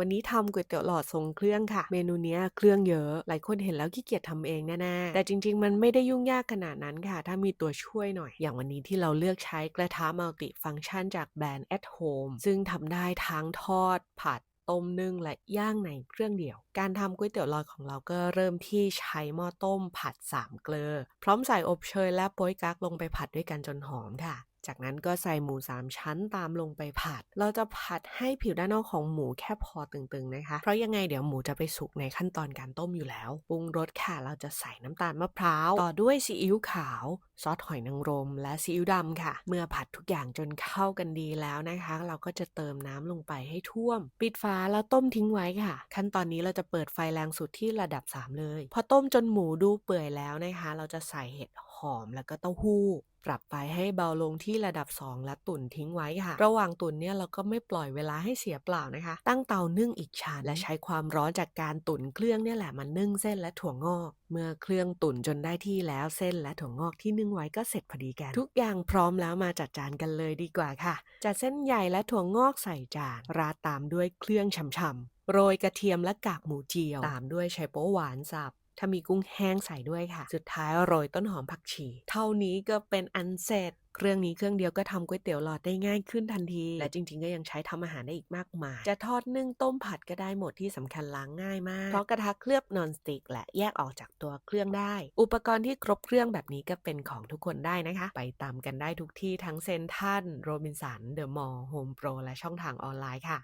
วันนี้ทำก๋วยเตี๋ยวหลอดทรงเครื่องค่ะ เมนูเนี้ยเครื่องเยอะ หลายคนเห็นแล้วขี้เกียจทำเองแน่ๆ แต่จริง ๆ มันไม่ได้ยุ่งยากขนาดนั้นค่ะ ถ้ามีตัวช่วยหน่อย อย่างวันนี้ที่เราเลือกใช้กระทะมัลติฟังก์ชันจากแบรนด์ at home ซึ่งทำได้ทั้งทอดผัดต้มนึ่งและย่างในเครื่องเดียว การทำก๋วยเตี๋ยวหลอดของเราก็เริ่มที่ใช้หม้อต้มผัด3เกลือ พร้อมใส่อบเชยและโป๊ยกั๊กลงไปผัดด้วยกันจนหอมค่ะ จากนั้นก็ใส่หมู 3 ชั้นตามลงไปผัด เราจะผัดให้ผิวด้านนอกของหมูแค่พอตึงๆนะคะ เพราะยังไงเดี๋ยวหมูจะไปสุกในขั้นตอนการต้มอยู่แล้ว ปรุงรสค่ะ เราจะใส่น้ำตาลมะพร้าว ต่อด้วยซีอิ๊วขาว ซอสหอยนางรม และซีอิ๊วดำค่ะ เมื่อผัดทุกอย่างจนเข้ากันดีแล้วนะคะ เราก็จะเติมน้ำลงไปให้ท่วม ปิดฝาแล้วต้มทิ้งไว้ค่ะ ขั้นตอนนี้เราจะเปิดไฟแรงสุดที่ระดับ 3 เลย พอต้มจนหมูดูเปื่อยแล้วนะคะ เราจะใส่เห็ดห อมแล้วก็เต้าหู้ ปรับไฟให้เบาลงที่ระดับ 2 และตุ๋นทิ้งไว้ค่ะ ระหว่างตุ๋นเนี่ยเราก็ไม่ปล่อยเวลาให้เสียเปล่านะคะ ตั้งเตานึ่งอีกชานและใช้ความร้อนจากการตุ๋นเครื่องเนี่ยแหละมานึ่งเส้นและถั่วงอก เมื่อเครื่องตุ๋นจนได้ที่แล้วเส้นและถั่วงอกที่นึ่งไว้ก็เสร็จพอดีกัน ทุกอย่างพร้อมแล้วมาจัดจานกันเลยดีกว่าค่ะ จัดเส้นใหญ่และถั่วงอกใส่จาน ราดตามด้วยเครื่องฉ่ำๆโรยกระเทียมและกากหมูเจียว ตามด้วยไชโป๊หวานสับ ถ้ามีกุ้งแห้งใส่ด้วยค่ะ สุดท้ายโรยต้นหอมผักชี เท่านี้ก็เป็นอันเสร็จเครื่องนี้เครื่องเดียวก็ทำก๋วยเตี๋ยวหลอดได้ง่ายขึ้นทันที และจริงๆ ก็ยังใช้ทำอาหารได้อีกมากมาย จะทอดนึ่งต้มผัดก็ได้หมดที่สำคัญล้างง่ายมาก เพราะกระทะเคลือบนอนสติกและแยกออกจากตัวเครื่องได้ อุปกรณ์ที่ครบเครื่องแบบนี้ก็เป็นของทุกคนได้นะคะ ไปตามกันได้ทุกที่ทั้งเซนทันโรบินสันเดอะมอลล์โฮมโปรและช่องทางออนไลน์ค่ะ